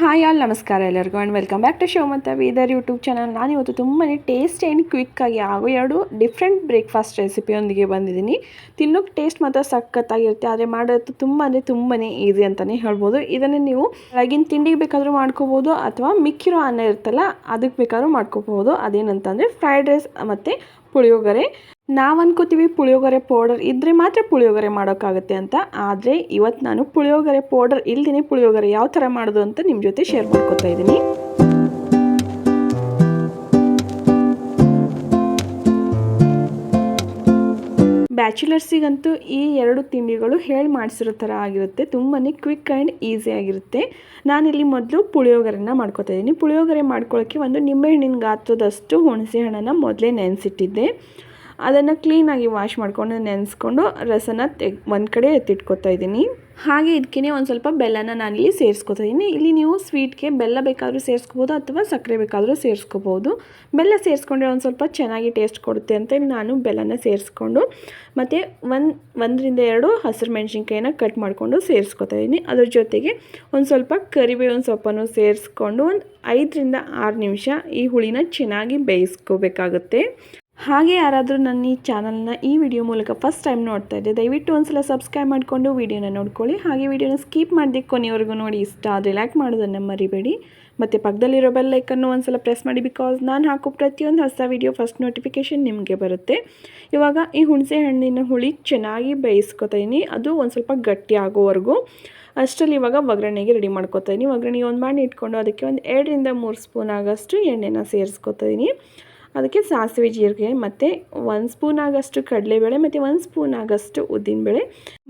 Hi all, ನಮಸ್ಕಾರ ಎಲ್ಲರಿಗೂ and welcome back to show ಮತ್ತು ವೀದರ್ ಯೂಟ್ಯೂಬ್ ಚಾನಲ್ ನಾನು ಇವತ್ತು ತುಂಬಾ ಟೇಸ್ಟ್ ಆ್ಯಂಡ್ ಕ್ವಿಕ್ಕಾಗಿ ಆಗೋ ಎರಡು ಡಿಫ್ರೆಂಟ್ ಬ್ರೇಕ್ಫಾಸ್ಟ್ ರೆಸಿಪಿಯೊಂದಿಗೆ ಬಂದಿದ್ದೀನಿ. ತಿನ್ನೋಕ್ಕೆ ಟೇಸ್ಟ್ ಮಾತ್ರ ಸಖತ್ತಾಗಿರುತ್ತೆ, ಆದರೆ ಮಾಡೋದು ತುಂಬ ಅಂದರೆ ತುಂಬಾ ಈಸಿ ಅಂತಲೇ ಹೇಳ್ಬೋದು. ಇದನ್ನು ನೀವು ಬೆಳಗಿನ ತಿಂಡಿಗೆ ಬೇಕಾದರೂ ಮಾಡ್ಕೋಬೋದು, ಅಥವಾ ಮಿಕ್ಕಿರೋ ಅನ್ನ ಇರುತ್ತಲ್ಲ ಅದಕ್ಕೆ ಬೇಕಾದ್ರೂ ಮಾಡ್ಕೋಬೋದು ಅದೇನಂತಂದರೆ ಫ್ರೈಡ್ ರೈಸ್ ಮತ್ತು ಪುಳಿಯೋಗರೆ. ನಾವು ಅನ್ಕೋತೀವಿ ಪುಳಿಯೋಗರೆ ಪೌಡರ್. ಇದ್ದರೆ ಮಾತ್ರ ಪುಳಿಯೋಗರೆ ಮಾಡೋಕ್ಕಾಗುತ್ತೆ ಅಂತ. ಆದರೆ ಇವತ್ತು ನಾನು ಪುಳಿಯೋಗರೆ ಪೌಡರ್ ಇಲ್ದೇ ಪುಳಿಯೋಗರೆ ಯಾವ ಥರ ಮಾಡೋದು ಅಂತ ನಿಮ್ಮ ಜೊತೆ ಶೇರ್ ಮಾಡ್ಕೋತಾ ಇದ್ದೀನಿ. ಬ್ಯಾಚುಲರ್ಸಿಗಂತೂ ಈ ಎರಡು ತಿಂಡಿಗಳು ಹೇಳಿ ಮಾಡಿಸಿರೋ ಥರ ಆಗಿರುತ್ತೆ. ತುಂಬಾ ಕ್ವಿಕ್ ಆ್ಯಂಡ್ ಈಸಿ ಆಗಿರುತ್ತೆ. ನಾನಿಲ್ಲಿ ಮೊದಲು ಪುಳಿಯೋಗರೆನ ಮಾಡ್ಕೊತಾ ಇದ್ದೀನಿ. ಪುಳಿಯೋಗರೆ ಮಾಡ್ಕೊಳ್ಳೋಕ್ಕೆ ಒಂದು ನಿಂಬೆಹಣ್ಣಿನ ಗಾತ್ರದಷ್ಟು ಹುಣಸೆ ಹಣ್ಣನ್ನು ಮೊದಲೇ ನೆನೆಸಿಟ್ಟಿದ್ದೆ. ಅದನ್ನು ಕ್ಲೀನಾಗಿ ವಾಶ್ ಮಾಡಿಕೊಂಡು ನೆನೆಸ್ಕೊಂಡು ರಸನ ತೆಗ್, ಒಂದು ಕಡೆ ಎತ್ತಿಟ್ಕೊತಾ ಇದ್ದೀನಿ. ಹಾಗೆ ಇದಕ್ಕೆ ಒಂದು ಸ್ವಲ್ಪ ಬೆಲ್ಲನ ನಾನಿಲ್ಲಿ ಸೇರಿಸ್ಕೊತಾ ಇದ್ದೀನಿ. ಇಲ್ಲಿ ನೀವು ಸ್ವೀಟ್ಗೆ ಬೆಲ್ಲ ಬೇಕಾದರೂ ಸೇರಿಸ್ಕೋಬೋದು ಅಥವಾ ಸಕ್ಕರೆ ಬೇಕಾದರೂ ಸೇರಿಸ್ಕೋಬೋದು. ಬೆಲ್ಲ ಸೇರಿಸ್ಕೊಂಡ್ರೆ ಒಂದು ಸ್ವಲ್ಪ ಚೆನ್ನಾಗಿ ಟೇಸ್ಟ್ ಕೊಡುತ್ತೆ ಅಂತ ನಾನು ಬೆಲ್ಲನ ಸೇರಿಸ್ಕೊಂಡು ಮತ್ತು ಒಂದು, ಒಂದರಿಂದ ಎರಡು ಹಸಿರು ಮೆಣಸಿನ್ಕಾಯಿನ ಕಟ್ ಮಾಡಿಕೊಂಡು ಸೇರಿಸ್ಕೊತಾ ಇದ್ದೀನಿ. ಅದ್ರ ಜೊತೆಗೆ ಒಂದು ಸ್ವಲ್ಪ ಕರಿಬೇವಿನ ಸೊಪ್ಪನ್ನು ಸೇರಿಸ್ಕೊಂಡು ಒಂದು ಐದರಿಂದ ಆರು ನಿಮಿಷ ಈ ಹುಳಿನ ಚೆನ್ನಾಗಿ ಬೇಯಿಸ್ಕೋಬೇಕಾಗುತ್ತೆ. ಹಾಗೆ ಯಾರಾದರೂ ನನ್ನ ಈ ಚಾನಲ್ನ ಈ ವಿಡಿಯೋ ಮೂಲಕ ಫಸ್ಟ್ ಟೈಮ್ ನೋಡ್ತಾ ಇದ್ದೆ ದಯವಿಟ್ಟು ಒಂದ್ಸಲ ಸಬ್ಸ್ಕ್ರೈಬ್ ಮಾಡಿಕೊಂಡು ವಿಡಿಯೋನ ನೋಡ್ಕೊಳ್ಳಿ. ಹಾಗೆ ವಿಡಿಯೋನ ಸ್ಕಿಪ್ ಮಾಡಿದೆ ಕೊನೆಯವರೆಗೂ ನೋಡಿ, ಇಷ್ಟ ಆದರೆ ಲೈಕ್ ಮಾಡೋದನ್ನು ಮರಿಬೇಡಿ. ಮತ್ತು ಪಕ್ಕದಲ್ಲಿರೋ ಬೆಲ್ ಒಂದು ಒಂದ್ಸಲ ಪ್ರೆಸ್ ಮಾಡಿ ಬಿಕಾಸ್ ನಾನು ಹಾಕೋ ಪ್ರತಿಯೊಂದು ಹೊಸ ವಿಡಿಯೋ ಫಸ್ಟ್ ನೋಟಿಫಿಕೇಷನ್ ನಿಮಗೆ ಬರುತ್ತೆ. ಇವಾಗ ಈ ಹುಣಸೆ ಹಣ್ಣಿನ ಹುಳಿ ಚೆನ್ನಾಗಿ ಬೇಯಿಸ್ಕೊತೀನಿ ಅದು ಒಂದು ಸ್ವಲ್ಪ ಗಟ್ಟಿ ಆಗೋವರೆಗೂ. ಅಷ್ಟರಲ್ಲಿ ಇವಾಗ ಒಗ್ಗರಣೆಗೆ ರೆಡಿ ಮಾಡ್ಕೊತಾ ಇದ್ದೀನಿ ಒಗ್ಗರಣೆಗೆ ಒಂದು ಮಾಡಿ ಇಟ್ಕೊಂಡು ಅದಕ್ಕೆ ಒಂದು ಎರಡರಿಂದ ಮೂರು ಸ್ಪೂನ್ ಆಗೋಷ್ಟು ಎಣ್ಣೆನ ಸೇರಿಸ್ಕೊತಾ ಇದ್ದೀನಿ ಅದಕ್ಕೆ ಸಾಸಿವೆ ಜೀರಿಗೆ ಮತ್ತು ಒಂದು ಸ್ಪೂನ್ ಆಗಷ್ಟು ಕಡಲೆಬೇಳೆ ಮತ್ತು ಒಂದು ಸ್ಪೂನ್ ಆಗಷ್ಟು ಉದ್ದಿನಬೇಳೆ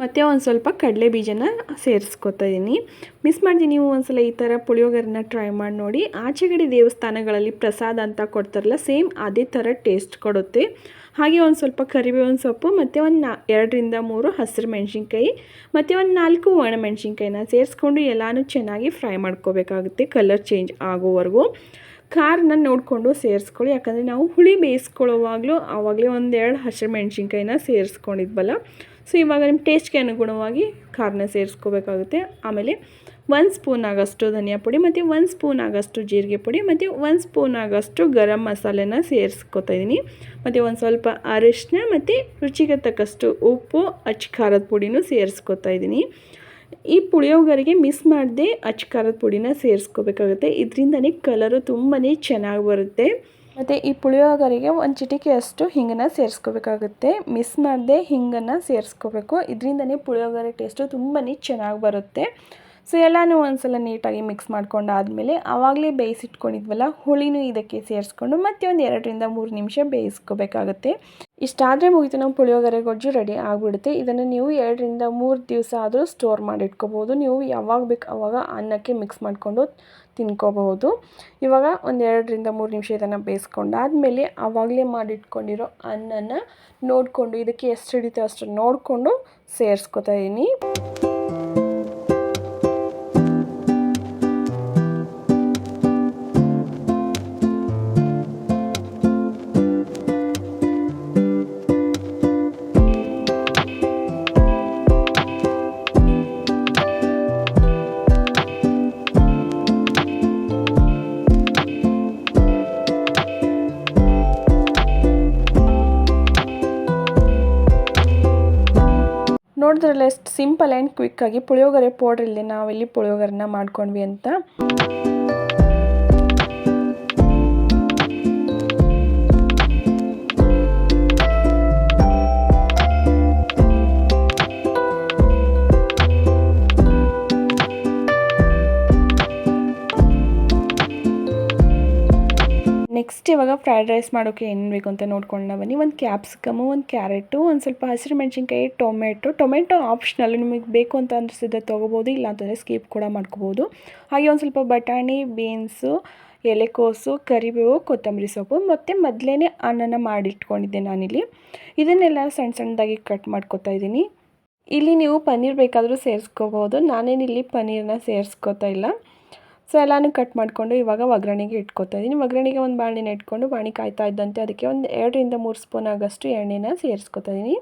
ಮತ್ತು ಒಂದು ಸ್ವಲ್ಪ ಕಡಲೆ ಬೀಜನ ಸೇರಿಸ್ಕೊತಾ ಇದ್ದೀನಿ ಮಿಸ್ ಮಾಡಿದೆ ನೀವು ಒಂದ್ಸಲ ಈ ಥರ ಪುಳಿಯೋಗರನ್ನ ಟ್ರೈ ಮಾಡಿ ನೋಡಿ. ಆಚೆಗಡೆ ದೇವಸ್ಥಾನಗಳಲ್ಲಿ ಪ್ರಸಾದ ಅಂತ ಕೊಡ್ತಾರಲ್ಲ ಸೇಮ್ ಅದೇ ಥರ ಟೇಸ್ಟ್ ಕೊಡುತ್ತೆ. ಹಾಗೆ ಒಂದು ಸ್ವಲ್ಪ ಕರಿಬೇವಿನ ಸೊಪ್ಪು ಮತ್ತು ಒಂದು ನಾ ಎರಡರಿಂದ ಮೂರು ಹಸಿರು ಮೆಣಸಿನ್ಕಾಯಿ ಮತ್ತು ಒಂದು ನಾಲ್ಕು ಒಣಮೆಣಸಿನ್ಕಾಯಿನ ಸೇರಿಸ್ಕೊಂಡು ಎಲ್ಲನೂ ಚೆನ್ನಾಗಿ ಫ್ರೈ ಮಾಡ್ಕೋಬೇಕಾಗುತ್ತೆ. ಕಲರ್ ಚೇಂಜ್ ಆಗೋವರೆಗೂ. ಖಾರನ ನೋಡಿಕೊಂಡು ಸೇರಿಸ್ಕೊಳ್ಳಿ. ಯಾಕಂದರೆ ನಾವು ಹುಳಿ ಬೇಯಿಸ್ಕೊಳ್ಳೋವಾಗಲೂ ಆವಾಗಲೇ ಒಂದೆರಡು ಹಸಿರು ಮೆಣಸಿನ್ಕಾಯಿನ ಸೇರಿಸ್ಕೊಂಡಿದ್ವಲ್ಲ. ಸೊ ಇವಾಗ ನಿಮ್ಮ ಟೇಸ್ಟ್ಗೆ ಅನುಗುಣವಾಗಿ ಖಾರನ ಸೇರಿಸ್ಕೋಬೇಕಾಗುತ್ತೆ. ಆಮೇಲೆ ಒಂದು ಸ್ಪೂನ್ ಆಗಷ್ಟು ಧನಿಯಾ ಪುಡಿ ಮತ್ತು ಒಂದು ಸ್ಪೂನ್ ಆಗಷ್ಟು ಜೀರಿಗೆ ಪುಡಿ ಮತ್ತು ಒಂದು ಸ್ಪೂನ್ ಆಗಷ್ಟು ಗರಂ ಮಸಾಲೆನ ಸೇರಿಸ್ಕೊತಾ ಇದ್ದೀನಿ ಮತ್ತು ಒಂದು ಸ್ವಲ್ಪ ಅರಿಶಿನ ಮತ್ತು ರುಚಿಗೆ ತಕ್ಕಷ್ಟು ಉಪ್ಪು, ಅಚ್ಚ ಖಾರದ ಪುಡಿನೂ ಸೇರಿಸ್ಕೊತಾ ಇದ್ದೀನಿ ಈ ಪುಳಿಯೋಗರೆಗೆ ಮಿಸ್ ಮಾಡದೆ ಅಚ್ಚ ಖಾರದ ಪುಡಿನ ಸೇರಿಸ್ಕೋಬೇಕಾಗುತ್ತೆ. ಇದರಿಂದನೇ ಕಲರು ತುಂಬಾ ಚೆನ್ನಾಗಿ ಬರುತ್ತೆ. ಮತ್ತು ಈ ಪುಳಿಯೋಗರೆಗೆ ಒಂದು ಚಿಟಿಕೆಯಷ್ಟು ಹಿಂಗನ್ನು ಸೇರಿಸ್ಕೋಬೇಕಾಗುತ್ತೆ. ಮಿಸ್ ಮಾಡದೆ ಹಿಂಗನ್ನು ಸೇರಿಸ್ಕೋಬೇಕು. ಇದರಿಂದನೇ ಪುಳಿಯೋಗರೆ ಟೇಸ್ಟು ತುಂಬಾ ಚೆನ್ನಾಗಿ ಬರುತ್ತೆ. ಸೊ ಎಲ್ಲನೂ ಒಂದ್ಸಲ ನೀಟಾಗಿ ಮಿಕ್ಸ್ ಮಾಡ್ಕೊಂಡಾದಮೇಲೆ ಆವಾಗಲೇ ಬೇಯಿಸಿಟ್ಕೊಂಡಿದ್ವಲ್ಲ, ಹುಳಿನೂ ಇದಕ್ಕೆ ಸೇರಿಸ್ಕೊಂಡು ಮತ್ತೆ ಒಂದು ಎರಡರಿಂದ ಮೂರು ನಿಮಿಷ ಬೇಯಿಸ್ಕೋಬೇಕಾಗುತ್ತೆ. ಇಷ್ಟಾದರೆ ಮುಗಿತು ನಮ್ಮ ಪುಳಿಯೋಗರೆ ಗೊಜ್ಜು ರೆಡಿ ಆಗಿಬಿಡುತ್ತೆ. ಇದನ್ನು ನೀವು ಎರಡರಿಂದ ಮೂರು ದಿವಸ ಆದರೂ ಸ್ಟೋರ್ ಮಾಡಿಟ್ಕೋಬೋದು. ನೀವು ಯಾವಾಗ ಬೇಕು ಆವಾಗ ಅನ್ನಕ್ಕೆ ಮಿಕ್ಸ್ ಮಾಡಿಕೊಂಡು ತಿನ್ಕೋಬಹುದು. ಇವಾಗ ಒಂದು ಎರಡರಿಂದ ಮೂರು ನಿಮಿಷ ಇದನ್ನು ಬೇಯಿಸ್ಕೊಂಡಾದಮೇಲೆ ಆವಾಗಲೇ ಮಾಡಿಟ್ಕೊಂಡಿರೋ ಅನ್ನನ ನೋಡಿಕೊಂಡು, ಇದಕ್ಕೆ ಎಷ್ಟು ಹಿಡಿತೋ ಅಷ್ಟು ನೋಡಿಕೊಂಡು ಸೇರಿಸ್ಕೊತಾ ಇದ್ದೀನಿ ನೋಡಿದ್ರಲ್ಲ ಎಷ್ಟು ಸಿಂಪಲ್ ಆ್ಯಂಡ್ ಕ್ವಿಕ್ಕಾಗಿ ಪುಳಿಯೋಗರೆ ಪೌಡ್ರ್ ಇಲ್ಲಿ ನಾವಿಲ್ಲಿ ಪುಳಿಯೋಗರನ್ನ ಮಾಡ್ಕೊಂಡ್ವಿ ಅಂತ. ನೆಕ್ಸ್ಟ್ ಇವಾಗ ಫ್ರೈಡ್ ರೈಸ್ ಮಾಡೋಕ್ಕೆ ಏನು ಬೇಕು ಅಂತ ನೋಡ್ಕೊಂಡು ಬನ್ನಿ. ಒಂದು ಕ್ಯಾಪ್ಸಿಕಮು ಒಂದು ಕ್ಯಾರೆಟು ಒಂದು ಸ್ವಲ್ಪ ಹಸಿರು ಮೆಣಸಿನ್ಕಾಯಿ ಟೊಮೆಟೊ ಟೊಮೆಟೊ ಆಪ್ಷನಲ್ ನಿಮಗೆ ಬೇಕು ಅಂತ ಅನಿಸಿದ್ರೆ ತೊಗೋಬೋದು, ಇಲ್ಲ ಅಂತಂದರೆ ಸ್ಕಿಪ್ ಕೂಡ ಮಾಡ್ಕೋಬೋದು. ಹಾಗೆ ಒಂದು ಸ್ವಲ್ಪ ಬಟಾಣಿ ಬೀನ್ಸು ಎಲೆಕೋಸು, ಕರಿಬೇವು, ಕೊತ್ತಂಬರಿ ಸೊಪ್ಪು, ಮತ್ತು ಮೊದಲೇ ಅನ್ನನ ಮಾಡಿಟ್ಕೊಂಡಿದ್ದೆ ನಾನಿಲ್ಲಿ. ಇದನ್ನೆಲ್ಲ ಸಣ್ಣ ಸಣ್ಣದಾಗಿ ಕಟ್ ಮಾಡ್ಕೊತಾ ಇದ್ದೀನಿ. ಇಲ್ಲಿ ನೀವು ಪನ್ನೀರ್ ಬೇಕಾದರೂ ಸೇರಿಸ್ಕೋಬೋದು. ನಾನೇನಿಲ್ಲಿ ಪನ್ನೀರನ್ನ ಸೇರಿಸ್ಕೋತಾ ಇಲ್ಲ. ಸೊ ಎಲ್ಲನೂ ಕಟ್ ಮಾಡಿಕೊಂಡು ಇವಾಗ ಒಗ್ಗರಣೆಗೆ ಇಟ್ಕೊತಾ ಇದ್ದೀನಿ. ಒಗ್ಗರಣೆಗೆ ಒಂದು ಬಾಣಿನ ಇಟ್ಕೊಂಡು ಬಾಣಿ ಕಾಯ್ತಾ ಇದ್ದಂತೆ ಅದಕ್ಕೆ ಒಂದು ಎರಡರಿಂದ ಮೂರು ಸ್ಪೂನ್ ಆಗಷ್ಟು ಎಣ್ಣೆನ ಸೇರಿಸ್ಕೊತಾ ಇದ್ದೀನಿ.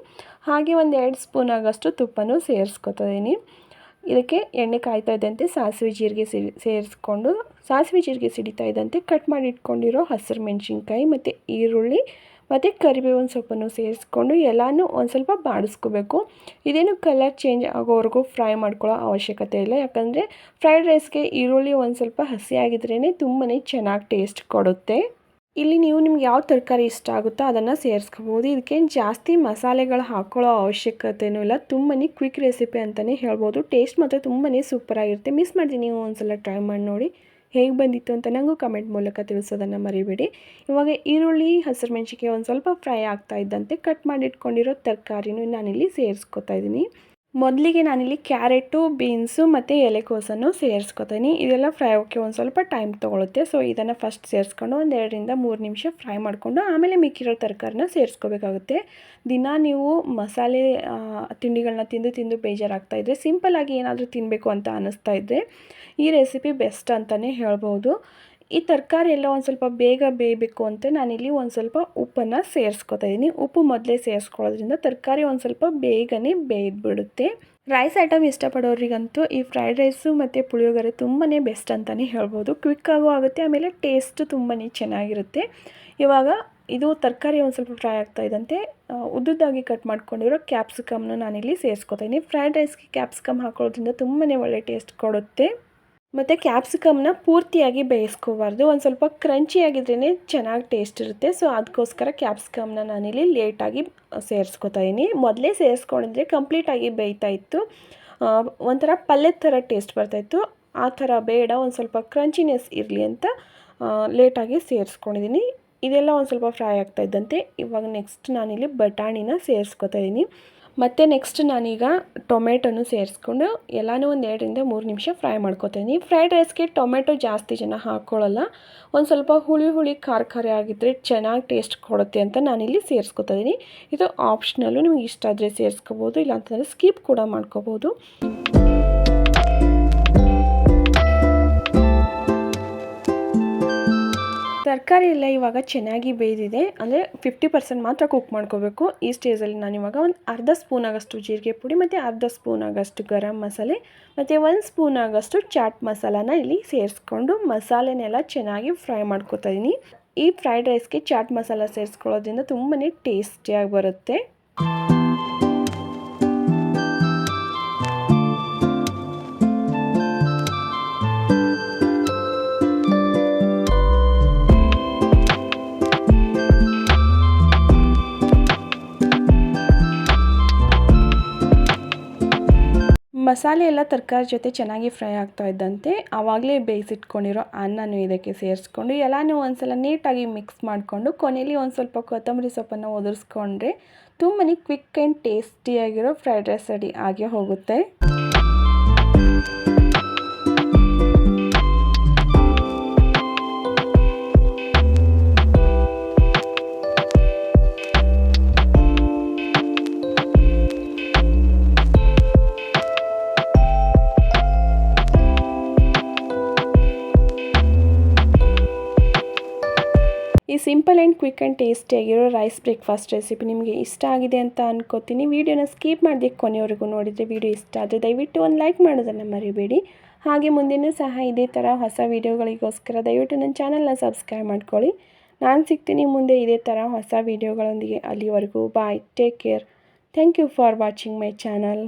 ಹಾಗೆ ಒಂದು ಎರಡು ಸ್ಪೂನ್ ಆಗೋಷ್ಟು ತುಪ್ಪನೂ ಸೇರಿಸ್ಕೊತಾ ಇದ್ದೀನಿ. ಇದಕ್ಕೆ ಎಣ್ಣೆ ಕಾಯ್ತಾ ಇದ್ದಂತೆ ಸಾಸಿವೆ ಜೀರಿಗೆ ಸೇರಿಸ್ಕೊಂಡು ಸಾಸಿವೆ ಜೀರಿಗೆ ಸಿಡಿತಾ ಇದ್ದಂತೆ ಕಟ್ ಮಾಡಿ ಇಟ್ಕೊಂಡಿರೋ ಹಸಿರು ಮೆಣಸಿನ್ಕಾಯಿ ಮತ್ತು ಈರುಳ್ಳಿ ಮತ್ತು ಕರಿಬೇವಿನ ಸೊಪ್ಪನ್ನು ಸೇರಿಸ್ಕೊಂಡು ಎಲ್ಲನೂ ಒಂದು ಸ್ವಲ್ಪ ಬಾಡಿಸ್ಕೋಬೇಕು. ಇದೇನು ಕಲರ್ ಚೇಂಜ್ ಆಗೋವರೆಗೂ ಫ್ರೈ ಮಾಡ್ಕೊಳ್ಳೋ ಅವಶ್ಯಕತೆ ಇಲ್ಲ. ಯಾಕಂದರೆ ಫ್ರೈಡ್ ರೈಸ್ಗೆ ಈರುಳ್ಳಿ ಒಂದು ಸ್ವಲ್ಪ ಹಸಿಯಾಗಿದ್ರೇ ತುಂಬಾ ಚೆನ್ನಾಗಿ ಟೇಸ್ಟ್ ಕೊಡುತ್ತೆ. ಇಲ್ಲಿ ನೀವು ನಿಮ್ಗೆ ಯಾವ ತರಕಾರಿ ಇಷ್ಟ ಆಗುತ್ತೋ ಅದನ್ನು ಸೇರಿಸ್ಕೋಬೋದು. ಇದಕ್ಕೇನು ಜಾಸ್ತಿ ಮಸಾಲೆಗಳು ಹಾಕ್ಕೊಳ್ಳೋ ಅವಶ್ಯಕತೆಯೂ ಇಲ್ಲ. ತುಂಬಾ ಕ್ವಿಕ್ ರೆಸಿಪಿ ಅಂತಲೇ ಹೇಳ್ಬೋದು. ಟೇಸ್ಟ್ ಮಾತ್ರ ತುಂಬಾ ಸೂಪರಾಗಿರುತ್ತೆ ಮಿಸ್ ಮಾಡ್ತೀನಿ ನೀವು ಒಂದ್ಸಲ ಟ್ರೈ ಮಾಡಿ ನೋಡಿ. ಹೇಗೆ ಬಂದಿತ್ತು ಅಂತ ನನಗೂ ಕಮೆಂಟ್ ಮೂಲಕ ತಿಳಿಸೋದನ್ನು ಮರಿಬೇಡಿ. ಇವಾಗ ಈರುಳ್ಳಿ, ಹಸಿರು ಮೆಣಸಿಗೆ ಒಂದು ಸ್ವಲ್ಪ ಫ್ರೈ ಆಗ್ತಾ ಇದ್ದಂತೆ ಕಟ್ ಮಾಡಿಟ್ಕೊಂಡಿರೋ ತರಕಾರಿನೂ ನಾನಿಲ್ಲಿ ಸೇರಿಸ್ಕೊತಾ ಇದ್ದೀನಿ. ಮೊದಲಿಗೆ ನಾನಿಲ್ಲಿ ಕ್ಯಾರೆಟು, ಬೀನ್ಸು ಮತ್ತು ಎಲೆಕೋಸನ್ನು ಸೇರಿಸ್ಕೊತೀನಿ. ಇದೆಲ್ಲ ಫ್ರೈ ಆಗೋಕ್ಕೆ ಒಂದು ಸ್ವಲ್ಪ ಟೈಮ್ ತೊಗೊಳುತ್ತೆ. ಸೊ, ಇದನ್ನು ಫಸ್ಟ್ ಸೇರಿಸ್ಕೊಂಡು ಒಂದು ಎರಡರಿಂದ ಮೂರು ನಿಮಿಷ ಫ್ರೈ ಮಾಡಿಕೊಂಡು ಆಮೇಲೆ ಮಿಕ್ಕಿರೋ ತರಕಾರಿನ ಸೇರಿಸ್ಕೋಬೇಕಾಗುತ್ತೆ. ದಿನ ನೀವು ಮಸಾಲೆ ತಿಂಡಿಗಳನ್ನ ತಿಂದು ತಿಂದು ಬೇಜಾರಾಗ್ತಾಯಿದ್ರೆ ಸಿಂಪಲ್ಲಾಗಿ ಏನಾದರೂ ತಿನ್ನಬೇಕು ಅಂತ ಅನ್ನಿಸ್ತಾ ಇದ್ದರೆ ಈ ರೆಸಿಪಿ ಬೆಸ್ಟ್ ಅಂತಲೇ ಹೇಳ್ಬೋದು. ಈ ತರಕಾರಿ ಎಲ್ಲ ಒಂದು ಸ್ವಲ್ಪ ಬೇಗ ಬೇಯಬೇಕು ಅಂತ ನಾನಿಲ್ಲಿ ಒಂದು ಸ್ವಲ್ಪ ಉಪ್ಪನ್ನು ಸೇರಿಸ್ಕೊತಾ ಇದ್ದೀನಿ ಉಪ್ಪು ಮೊದಲೇ ಸೇರಿಸ್ಕೊಳ್ಳೋದ್ರಿಂದ ತರಕಾರಿ ಒಂದು ಸ್ವಲ್ಪ ಬೇಗನೆ ಬೇಯ್ದುಬಿಡುತ್ತೆ. ರೈಸ್ ಐಟಮ್ ಇಷ್ಟಪಡೋರಿಗಂತೂ ಈ ಫ್ರೈಡ್ ರೈಸು ಮತ್ತು ಪುಳಿಯೋಗರೆ ತುಂಬಾ ಬೆಸ್ಟ್ ಅಂತಲೇ ಹೇಳ್ಬೋದು. ಕ್ವಿಕ್ಕಾಗೂ ಆಗುತ್ತೆ, ಆಮೇಲೆ ಟೇಸ್ಟು ತುಂಬಾ ಚೆನ್ನಾಗಿರುತ್ತೆ. ಇವಾಗ ಇದು ತರಕಾರಿ ಒಂದು ಸ್ವಲ್ಪ ಫ್ರೈ ಆಗ್ತಾ ಇದ್ದಂತೆ ಉದ್ದುದ್ದಾಗಿ ಕಟ್ ಮಾಡ್ಕೊಂಡಿರೋ ಕ್ಯಾಪ್ಸಿಕಮ್ನ ನಾನಿಲ್ಲಿ ಸೇರಿಸ್ಕೊತೀನಿ ಫ್ರೈಡ್ ರೈಸ್ಗೆ ಕ್ಯಾಪ್ಸಿಕಮ್ ಹಾಕೊಳ್ಳೋದ್ರಿಂದ ತುಂಬಾ ಒಳ್ಳೆ ಟೇಸ್ಟ್ ಕೊಡುತ್ತೆ. ಮತ್ತು ಕ್ಯಾಪ್ಸಿಕಮ್ನ ಪೂರ್ತಿಯಾಗಿ ಬೇಯಿಸ್ಕೋಬಾರ್ದು. ಒಂದು ಸ್ವಲ್ಪ ಕ್ರಂಚಿಯಾಗಿದ್ರೇ ಚೆನ್ನಾಗಿ ಟೇಸ್ಟ್ ಇರುತ್ತೆ. ಸೊ ಅದಕ್ಕೋಸ್ಕರ ಕ್ಯಾಪ್ಸಿಕಮ್ನ ನಾನಿಲ್ಲಿ ಲೇಟಾಗಿ ಸೇರಿಸ್ಕೊತಾ ಇದ್ದೀನಿ ಮೊದಲೇ ಸೇರಿಸ್ಕೊಂಡಿದ್ರೆ ಕಂಪ್ಲೀಟಾಗಿ ಬೇಯ್ತಾ ಇತ್ತು. ಒಂಥರ ಪಲ್ಯದ ಥರ ಟೇಸ್ಟ್ ಬರ್ತಾಯಿತ್ತು ಆ ಥರ ಬೇಡ, ಒಂದು ಸ್ವಲ್ಪ ಕ್ರಂಚಿನೆಸ್ ಇರಲಿ ಅಂತ ಲೇಟಾಗಿ ಸೇರಿಸ್ಕೊಂಡಿದ್ದೀನಿ ಇದೆಲ್ಲ ಒಂದು ಸ್ವಲ್ಪ ಫ್ರೈ ಆಗ್ತಾ ಇದ್ದಂತೆ. ಇವಾಗ ನೆಕ್ಸ್ಟ್ ನಾನಿಲ್ಲಿ ಬಟಾಣಿನ ಸೇರಿಸ್ಕೊತಾ ಇದ್ದೀನಿ ಮತ್ತು ನೆಕ್ಸ್ಟ್ ನಾನೀಗ ಟೊಮೆಟೊನು ಸೇರಿಸ್ಕೊಂಡು ಎಲ್ಲನೂ ಒಂದು ಎರಡರಿಂದ ಮೂರು ನಿಮಿಷ ಫ್ರೈ ಮಾಡ್ಕೋತೀನಿ. ಫ್ರೈಡ್ ರೈಸ್ಗೆ ಟೊಮೆಟೊ ಜಾಸ್ತಿ ಜನ ಹಾಕ್ಕೊಳ್ಳಲ್ಲ ಒಂದು ಸ್ವಲ್ಪ ಹುಳಿ ಹುಳಿ ಖಾರ ಖಾರ ಆಗಿದ್ದರೆ ಚೆನ್ನಾಗಿ ಟೇಸ್ಟ್ ಕೊಡುತ್ತೆ ಅಂತ ನಾನಿಲ್ಲಿ ಸೇರಿಸ್ಕೊತಾ ಇದ್ದೀನಿ ಇದು ಆಪ್ಷನಲ್ಲು ನಿಮಗೆ ಇಷ್ಟ ಆದರೆ ಸೇರಿಸ್ಕೋಬೋದು, ಇಲ್ಲಾಂತಂದರೆ ಸ್ಕಿಪ್ ಕೂಡ ಮಾಡ್ಕೋಬೋದು. ತರಕಾರಿ ಎಲ್ಲ ಇವಾಗ ಚೆನ್ನಾಗಿ ಬೇಯ್ದಿದೆ. ಅಂದರೆ ಫಿಫ್ಟಿ ಪರ್ಸೆಂಟ್ ಮಾತ್ರ ಕುಕ್ ಮಾಡ್ಕೋಬೇಕು. ಈ ಸ್ಟೇಜಲ್ಲಿ ನಾನು ಇವಾಗ ಒಂದು ಅರ್ಧ ಸ್ಪೂನ್ ಆಗಷ್ಟು ಜೀರಿಗೆ ಪುಡಿ ಮತ್ತು ಅರ್ಧ ಸ್ಪೂನ್ ಆಗಷ್ಟು ಗರಂ ಮಸಾಲೆ ಮತ್ತು ಒಂದು ಸ್ಪೂನ್ ಆಗಷ್ಟು ಚಾಟ್ ಮಸಾಲಾನ ಇಲ್ಲಿ ಸೇರಿಸ್ಕೊಂಡು ಮಸಾಲೆನೆಲ್ಲ ಚೆನ್ನಾಗಿ ಫ್ರೈ ಮಾಡ್ಕೋತಾ ಇದ್ದೀನಿ ಈ ಫ್ರೈಡ್ ರೈಸ್ಗೆ ಚಾಟ್ ಮಸಾಲ ಸೇರಿಸ್ಕೊಳ್ಳೋದ್ರಿಂದ ತುಂಬಾ ಟೇಸ್ಟಿಯಾಗಿ ಬರುತ್ತೆ. ಮಸಾಲೆ ಎಲ್ಲ ತರಕಾರಿ ಜೊತೆ ಚೆನ್ನಾಗಿ ಫ್ರೈ ಆಗ್ತಾ ಇದ್ದಂತೆ ಆವಾಗಲೇ ಬೇಯಿಸಿಟ್ಕೊಂಡಿರೋ ಅನ್ನನೂ ಇದಕ್ಕೆ ಸೇರಿಸ್ಕೊಂಡು, ಎಲ್ಲನೂ ಒಂದು ಸಲ ನೀಟಾಗಿ ಮಿಕ್ಸ್ ಮಾಡಿಕೊಂಡು ಕೊನೆಯಲ್ಲಿ ಒಂದು ಸ್ವಲ್ಪ ಕೊತ್ತಂಬರಿ ಸೊಪ್ಪನ್ನು ಒದರಿಸ್ಕೊಂಡ್ರೆ ತುಂಬಾ ಕ್ವಿಕ್ ಆ್ಯಂಡ್ ಟೇಸ್ಟಿಯಾಗಿರೋ ಫ್ರೈಡ್ ರೈಸ್ ರೆಡಿ ಆಗೇ ಹೋಗುತ್ತೆ. ಸಿಂಪಲ್ ಆ್ಯಂಡ್ ಕ್ವಿಕ್ ಆ್ಯಂಡ್ ಟೇಸ್ಟಿಯಾಗಿರೋ ರೈಸ್ ಬ್ರೇಕ್ಫಾಸ್ಟ್ ರೆಸಿಪಿ ನಿಮಗೆ ಇಷ್ಟ ಆಗಿದೆ ಅಂತ ಅನ್ಕೋತೀನಿ. ವೀಡಿಯೋನ ಸ್ಕಿಪ್ ಮಾಡಿದೆ ಕೊನೆಯವರೆಗೂ ನೋಡಿದರೆ ವೀಡಿಯೋ ಇಷ್ಟ ಆದರೆ ದಯವಿಟ್ಟು ಒಂದು ಲೈಕ್ ಮಾಡೋದನ್ನು ಮರಿಬೇಡಿ. ಹಾಗೆ ಮುಂದಿನ ಸಹ ಇದೇ ಥರ ಹೊಸ ವೀಡಿಯೋಗಳಿಗೋಸ್ಕರ ದಯವಿಟ್ಟು ನನ್ನ ಚಾನಲ್ನ ಸಬ್ಸ್ಕ್ರೈಬ್ ಮಾಡ್ಕೊಳ್ಳಿ. ನಾನು ಸಿಗ್ತೀನಿ ಮುಂದೆ ಇದೇ ಥರ ಹೊಸ ವೀಡಿಯೋಗಳೊಂದಿಗೆ ಅಲ್ಲಿವರೆಗೂ. Bye take care thank you for watching my channel